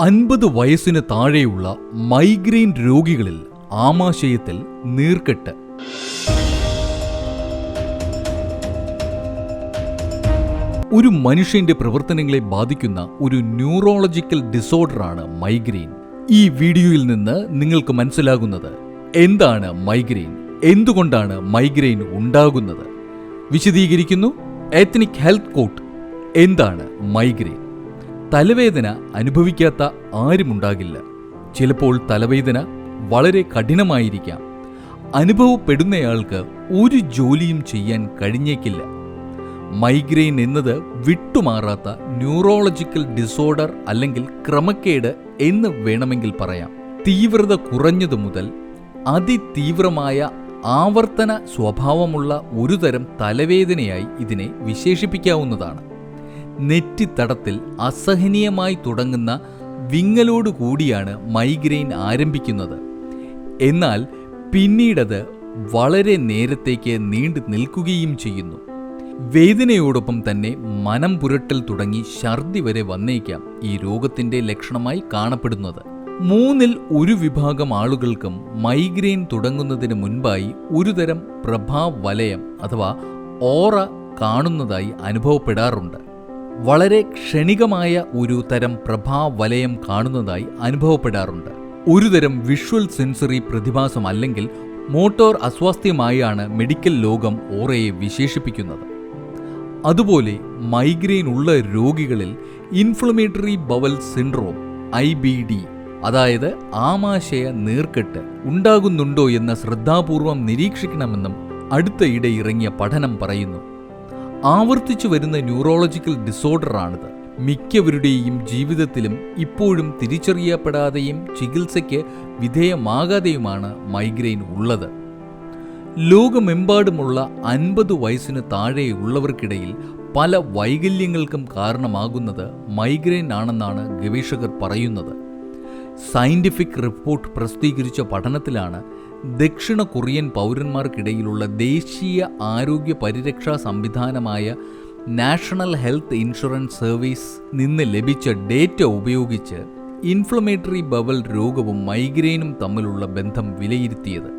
അൻപത് വയസ്സിന് താഴെയുള്ള മൈഗ്രെയിൻ രോഗികളിൽ ആമാശയത്തിൽ നീർക്കെട്ട്. ഒരു മനുഷ്യന്റെ പ്രവർത്തനങ്ങളെ ബാധിക്കുന്ന ഒരു ന്യൂറോളജിക്കൽ ഡിസോർഡറാണ് മൈഗ്രെയിൻ. ഈ വീഡിയോയിൽ നിന്ന് നിങ്ങൾക്ക് മനസ്സിലാകുന്നത് എന്താണ് മൈഗ്രെയിൻ എന്തുകൊണ്ടാണ് മൈഗ്രെയിൻ ഉണ്ടാകുന്നത്. വിശദീകരിക്കുന്നു എത്നിക് ഹെൽത്ത് കോട്ട് എന്താണ് മൈഗ്രെയിൻ? തലവേദന അനുഭവിക്കാത്ത ആരുമുണ്ടാകില്ല. ചിലപ്പോൾ തലവേദന വളരെ കഠിനമായിരിക്കാം. അനുഭവപ്പെടുന്നയാൾക്ക് ഒരു ജോലിയും ചെയ്യാൻ കഴിഞ്ഞേക്കില്ല. മൈഗ്രെയിൻ എന്നത് വിട്ടുമാറാത്ത ന്യൂറോളജിക്കൽ ഡിസോർഡർ അല്ലെങ്കിൽ ക്രമക്കേട് എന്ന് വേണമെങ്കിൽ പറയാം. തീവ്രത കുറഞ്ഞതു മുതൽ അതിതീവ്രമായ ആവർത്തന സ്വഭാവമുള്ള ഒരുതരം തലവേദനയായി ഇതിനെ വിശേഷിപ്പിക്കാവുന്നതാണ്. നെറ്റിത്തടത്തിൽ അസഹനീയമായി തുടങ്ങുന്ന വിങ്ങലോടു കൂടിയാണ് മൈഗ്രെയിൻ ആരംഭിക്കുന്നത്. എന്നാൽ പിന്നീടത് വളരെ നേരത്തേക്ക് നീണ്ടു നിൽക്കുകയും ചെയ്യുന്നു. വേദനയോടൊപ്പം തന്നെ മനം പുരട്ടൽ തുടങ്ങി ഛർദി വരെ വന്നേക്കാം ഈ രോഗത്തിന്റെ ലക്ഷണമായി കാണപ്പെടുന്നത്. മൂന്നിൽ ഒരു വിഭാഗം ആളുകൾക്കും മൈഗ്രെയിൻ തുടങ്ങുന്നതിന് മുൻപായി ഒരുതരം പ്രഭാവലയം അഥവാ ഓറ കാണുന്നതായി അനുഭവപ്പെടാറുണ്ട്. വളരെ ക്ഷണികമായ ഒരു തരം പ്രഭാവലയം കാണുന്നതായി അനുഭവപ്പെടാറുണ്ട്. ഒരുതരം വിഷ്വൽ സെൻസറി പ്രതിഭാസം അല്ലെങ്കിൽ മോട്ടോർ അസ്വാസ്ഥ്യമായാണ് മെഡിക്കൽ ലോകം ഓറയെ വിശേഷിപ്പിക്കുന്നത്. അതുപോലെ മൈഗ്രെയിൻ ഉള്ള രോഗികളിൽ inflammatory bowel syndrome I B D അതായത് ആമാശയ നീർക്കെട്ട് ഉണ്ടാകുന്നുണ്ടോ എന്ന് ശ്രദ്ധാപൂർവം നിരീക്ഷിക്കണമെന്നും അടുത്തയിടെ ഇറങ്ങിയ പഠനം പറയുന്നു. ആവർത്തിച്ചു വരുന്ന ന്യൂറോളജിക്കൽ ഡിസോർഡറാണിത്. മിക്കവരുടെയും ജീവിതത്തിലും ഇപ്പോഴും തിരിച്ചറിയപ്പെടാതെയും ചികിത്സയ്ക്ക് വിധേയമാകാതെയുമാണ് മൈഗ്രെയിൻ ഉള്ളത്. ലോകമെമ്പാടുമുള്ള അൻപത് വയസ്സിന് താഴെയുള്ളവർക്കിടയിൽ പല വൈകല്യങ്ങൾക്കും കാരണമാകുന്നത് മൈഗ്രെയിൻ ആണെന്നാണ് ഗവേഷകർ പറയുന്നത്. സയന്റിഫിക് റിപ്പോർട്ട് പ്രസിദ്ധീകരിച്ച പഠനത്തിലാണ് ദക്ഷിണ കൊറിയൻ പൗരന്മാർക്കിടയിലുള്ള ദേശീയ ആരോഗ്യ പരിരക്ഷാ സംവിധാനമായ നാഷണൽ ഹെൽത്ത് ഇൻഷുറൻസ് സർവീസ് നിന്ന് ലഭിച്ച ഡേറ്റ ഉപയോഗിച്ച് ഇൻഫ്ലമേറ്ററി ബവൽ രോഗവും മൈഗ്രെയിനും തമ്മിലുള്ള ബന്ധം വിലയിരുത്തിയത്.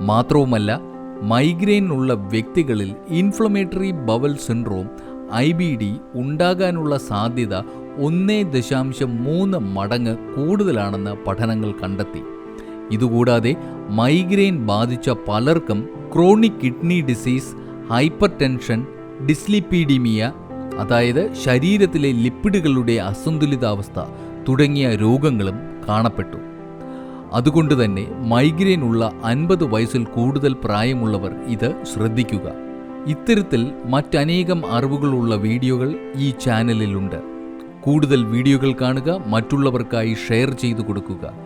മാത്രവുമല്ല മൈഗ്രെയിനുള്ള വ്യക്തികളിൽ inflammatory bowel syndrome I B D ഉണ്ടാകാനുള്ള സാധ്യത ഒന്നേ ദശാംശം മൂന്ന് മടങ്ങ് കൂടുതലാണെന്ന് പഠനങ്ങൾ കണ്ടെത്തി. ഇതുകൂടാതെ മൈഗ്രെയിൻ ബാധിച്ച പലർക്കും chronic kidney disease hypertension dyslipidemia അതായത് ശരീരത്തിലെ ലിപ്പിഡുകളുടെ അസന്തുലിതാവസ്ഥ തുടങ്ങിയ രോഗങ്ങളും കാണപ്പെട്ടു. അതുകൊണ്ട് തന്നെ മൈഗ്രെയിൻ ഉള്ള അൻപത് വയസ്സിൽ കൂടുതൽ പ്രായമുള്ളവർ ഇത് ശ്രദ്ധിക്കുക. ഇത്തരത്തിൽ മറ്റനേകം അറിവുകളുള്ള വീഡിയോകൾ ഈ ചാനലിലുണ്ട്. കൂടുതൽ വീഡിയോകൾ കാണുക മറ്റുള്ളവർക്കായി ഷെയർ ചെയ്തു കൊടുക്കുക.